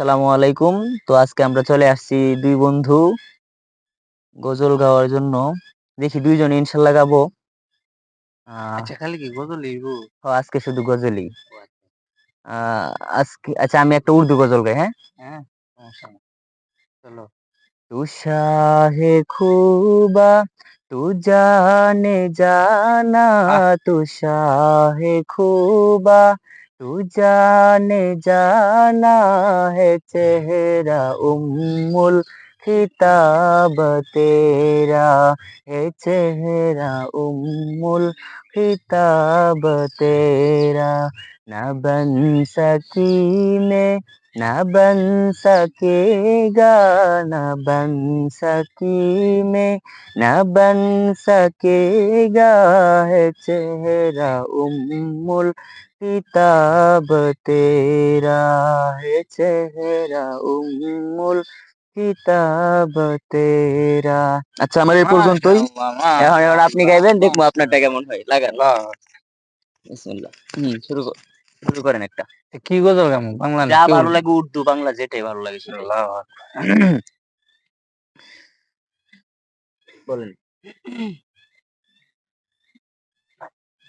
আসসালামু আলাইকুম। তো আজকে আমরা চলে আসছি দুই বন্ধু গজল গাওয়ার জন্য। দেখি দুইজন ইনশাল্লাহ গাবো। আচ্ছা খালি কি গজল হ, আজকে শুধু গজলই। আজকে আচ্ছা আমি একটা উর্দু গজল গাই হ্যাঁ? হ্যাঁ চলো। তু শাহে খুবা তু জানে জানা তু শাহে খুবা। তু জানে জানা है चेहरा उम्मुल खिताब तेरा है चेहरा उम्मुल खिताब तेरा न बन सकी मैं न बन सकेगा न बन सकी मैं न बन सकेगा है चेहरा उम्मुल किताब तेरा है चेहरा उम्मुल কিতাব তেরা আচ্ছা আমার এই পর্যন্তই এখন এবার আপনি গাইবেন দেখবো আপনারটা কেমন হয় লাগান বিসমিল্লাহ হুম শুরু কর- শুরু করেন একটা কি গজল কেমন বাংলা না যা কি ভালো উর্দু? লাগে উর্দু বাংলা যেটাই ভালো লাগে সেটাই আল্লাহু আকবার। বলেন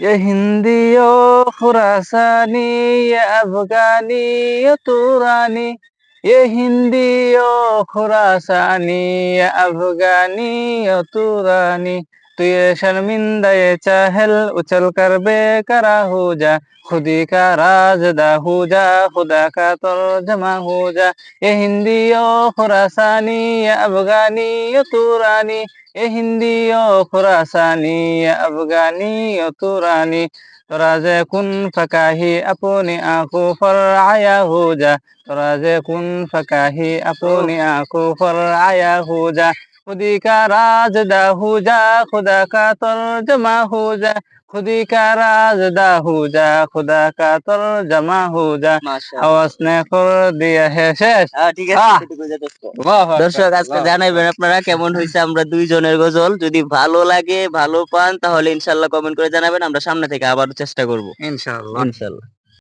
ये हिंदी ओ खुरासानी ये अफगानी ये तुरानी ये हिंदी ओ खुरासानी ये अफगानी ये तुरानी তুই শর্মিন্দায় চাহল উচল কর বেকারা হো যা খুদি কা রাজদা হো যা খুদা কা তর্জমা হো যা এ হিন্দি ও খুরাসানি আফগানি ও তুরানি। এ হিন্দি ও খুরাসানি আফগানি ও তুরানি। তোরা যে কুন ফকাহি আপনি আঁকো ফর আয়া হো যা তোরা যে কুন ফকাহি আপনি আঁকো ফর আয়া হো যা खुदी का राजदा हो जा खुदा का तर्जमा हो जा खुदी का राजदा हो जा खुदा का तर्जमा हो जा মাশাআল্লাহ आवाज ने कर दिया है शेष আহ, ঠিক আছে আহ। এটুকু যথেষ্ট। দর্শক আজকে জানাইবেন আপনারা কেমন হয়েছে আমরা দুইজনের গজল যদি ভালো লাগে ভালো পান তাহলে ইনশাল্লাহ কমেন্ট করে জানাবেন আমরা সামনে থেকে আবার চেষ্টা করব ইনশাআল্লাহ ইনশাল্লাহ